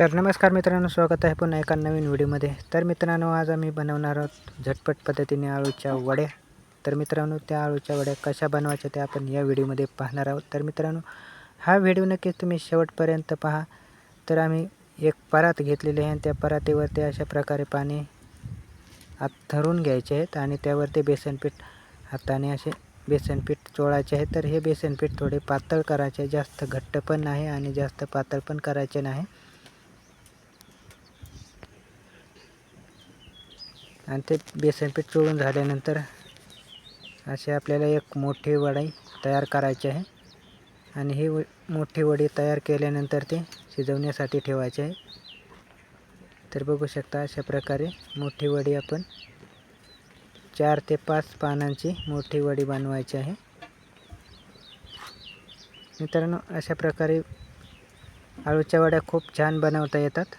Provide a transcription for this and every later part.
तर नमस्कार मित्रांनो स्वागत आहे पुन्हा एका नवीन व्हिडिओमध्ये. तर मित्रांनो आज आम्ही बनवणार आहोत झटपट पद्धतीने आळूच्या वड्या. तर मित्रांनो त्या आळूच्या वड्या कशा बनवायच्या त्या आपण या व्हिडिओमध्ये पाहणार आहोत. तर मित्रांनो हा व्हिडिओ नक्कीच तुम्ही शेवटपर्यंत पहा. तर आम्ही एक परात घेतलेली आहे आणि त्या परातीवरती अशा प्रकारे पाणी आत धरून घ्यायचे आहेत आणि त्यावरती बेसनपीठ हाताने असे बेसनपीठ चोळायचे आहे तर हे बेसनपीठ थोडे पातळ करायचे जास्त घट्ट पण नाही आणि जास्त पातळ पण करायचे नाही. आणि ते बेसनपीठ चोळून झाल्यानंतर असे आपल्याला एक मोठी वडी तयार करायची आहे. आणि ही व मोठी वडी तयार केल्यानंतर ते शिजवण्यासाठी ठेवायचे आहे. तर बघू शकता अशा प्रकारे मोठी वडी आपण चार ते पाच पानांची मोठी वडी बनवायची आहे. मित्रांनो अशा प्रकारे आळूच्या वड्या खूप छान बनवता येतात.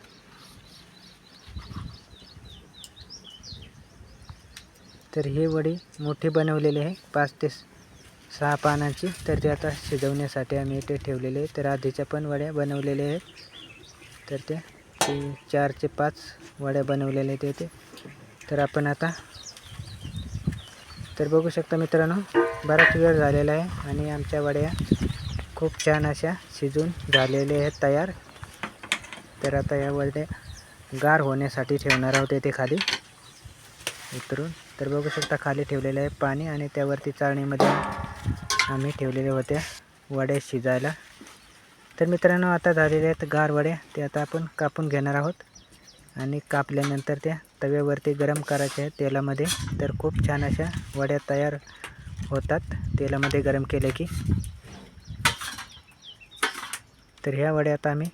तर ही वडी मोठी बनवलेले आहे. पाच ते सहा पानांची. तर ते आता शिजवण्यासाठी आम्ही इथे ठेवलेले आहे. तर आधीच्या पण वड्या बनवलेल्या आहेत. तर त्या ते चार ते पाच वड्या बनवलेल्या आहेत इथे. तर आपण आता तर बघू शकता मित्रांनो बराच वेळ झालेला आहे आणि आमच्या वड्या खूप छान अशा शिजून झालेल्या आहेत तयार. तर आता या वड्या गार होण्यासाठी ठेवणार आहोत येथे खाली. उतरून. तर बघू शकता खाली ठेवलेलं आहे पाणी आणि त्यावरती चाळणीमध्ये आम्ही ठेवलेल्या होत्या वड्या शिजायला. तर मित्रांनो आता झालेल्या आहेत गार वड्या ते आता आपण कापून घेणार आहोत आणि कापल्यानंतर त्या तव्यावरती गरम करायच्या आहेत तेलामध्ये. तर खूप छान अशा वड्या तयार होतात तेलामध्ये गरम केल्या की. तर ह्या वड्या आता आम्ही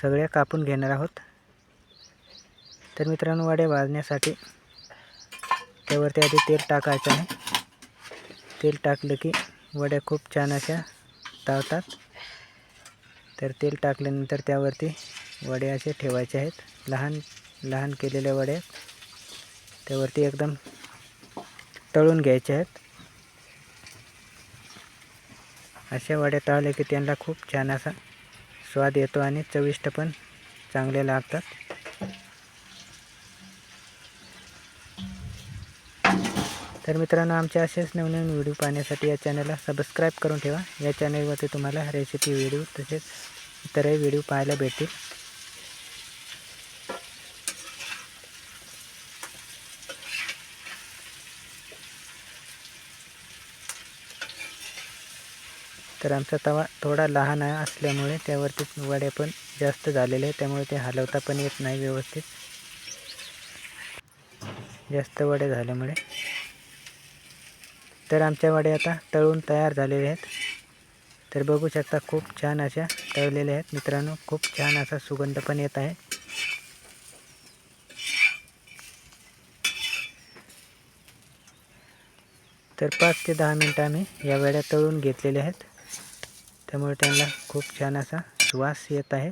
सगळ्या कापून घेणार आहोत. तर मित्रांनो वड्या भाजण्यासाठी त्यावरती आधी तेल टाकायचं आहे. तेल टाकलं की वड्या खूप छान अशा तावतात तर तेल टाकल्यानंतर त्यावरती वडे असे ठेवायचे आहेत. लहान लहान केलेल्या वड्या त्यावरती एकदम तळून घ्यायचे आहेत. अशा वड्या तळल्या की त्यांना खूप छान असा स्वाद येतो आणि चविष्ट पण चांगले लागतात. तर मित्रांनो आमचे असेच नवनवीन व्हिडिओ पाहण्यासाठी या चॅनलला सबस्क्राईब करून ठेवा. या चॅनलवरती तुम्हाला रेसिपी व्हिडिओ तसेच इतरही व्हिडिओ पाहायला भेटतील. तर आमचा तवा थोडा लहान आहे असल्यामुळे त्यावरती वड्या पण जास्त झालेले आहे त्यामुळे ते हलवता पण येत नाही व्यवस्थित. जास्त वड्या झाल्यामुळे. तर आमच्या वड्या आता तळून तयार झालेले आहेत. तर बघू शकता खूप छान अशा तळलेल्या आहेत. मित्रांनो खूप छान असा सुगंध पण येत आहे. तर पाच ते दहा मिनटं आम्ही या वड्या तळून घेतलेल्या आहेत. त्यामुळे त्यांना खूप छान असा श्वास येत आहे.